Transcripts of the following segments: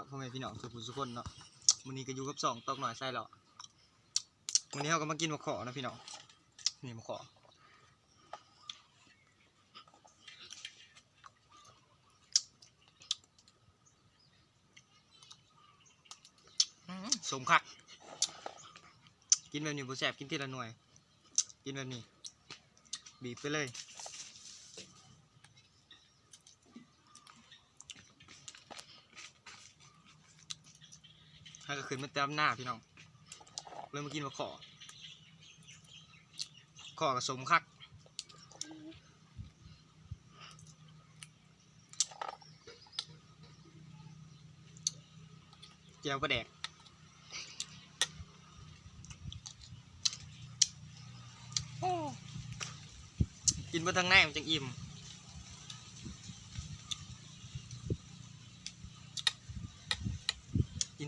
นาะพ่อแม่พี่น้องสุขุมสุขคนเนาะมื้อนี้ก็อยู่กับสองตอกหน่อยใส่แล้วมื้อนี้เราก็มากินมะขอนะพี่น้องนี่มะขออื้อสมคัก กินแบบนี้บ่แซ่บกินทีละหน่วย กินแบบนี้ บีบไปเลย ถ้าก็ขึ้นมาเต็มหน้าพี่น้องเริ่มมากินมาขอขอกับสมคักเจียวปลาแดกกินมาทางในมันจังอิ่ม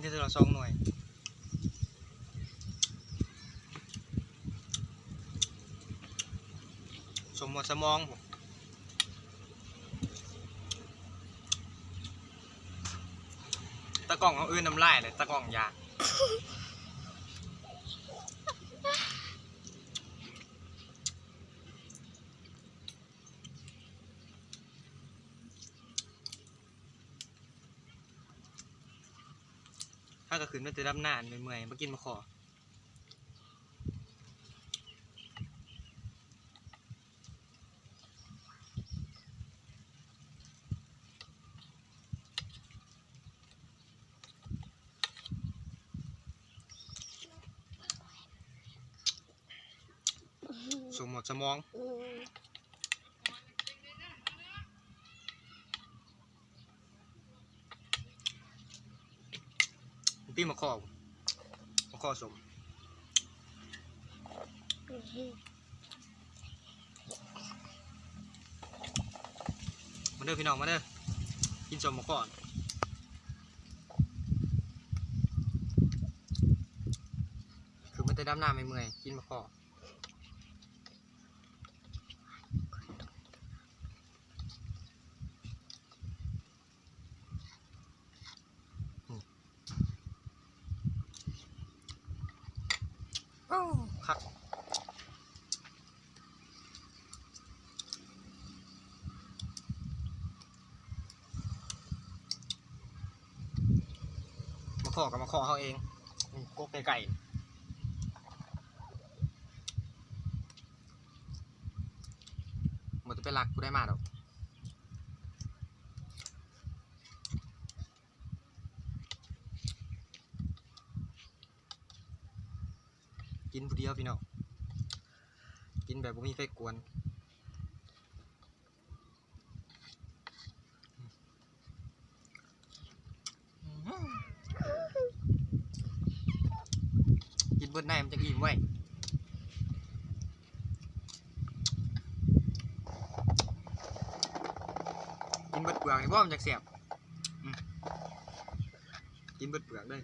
กินได้ทีละสองหน่วยสมหมดสมองผมตะกล่องเอาอื่นน้ำลายเลยตะกล่องยา ถ้าก็ขึ้นมาแต่ดำหน้าเมื่อยๆมากินมาขอสมหมดสมอง ตีมาขอมาขอสมมาเด้อพี่น้องมาเด้อกินสมมาก่อนคือมันจะดำหน้าไม่เมื่อยกินมาขอ ขอกับมาขอเขาเองนี่พวกไก่ๆมันจะเป็นหลักกูได้มาดอกกินผู้เดียวพี่น้องกินแบบบ่มีไฟกวนอื้อหือกิน เบิดในมันจะอิ่มไว้กินเบิดเปลือกนี่บ่มันจะเสียบกินเบิดเปลือกได้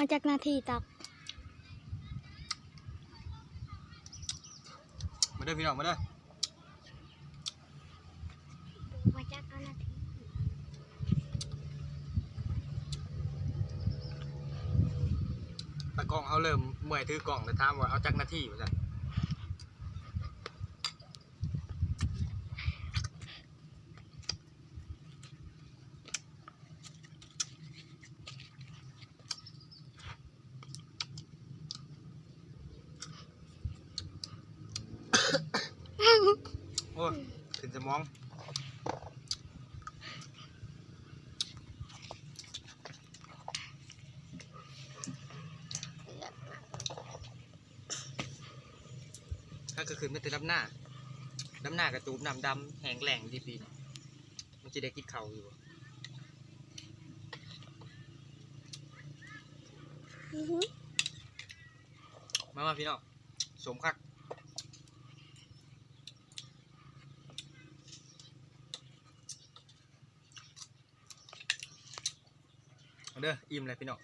ยมาจากนาทีตักมาเด้อพี่น้องมาเด้อมาจากนาทีตะกล้องเขาเริ่มเมื่อยถือกล่องเลยถามว่าเอาจักนาทีว่าซั่น อ้ยขึ้นสมองถ้าก็คือไม่ติดน้ำหน้าน้ำหน้ากระตูบน้ำดำแห้งแหล่งดีปีนมันจะได้กินเขาวอยู่อือหือมามาพี่น้องสมคักเอา เด้ออิ่มเลยพี่น้อง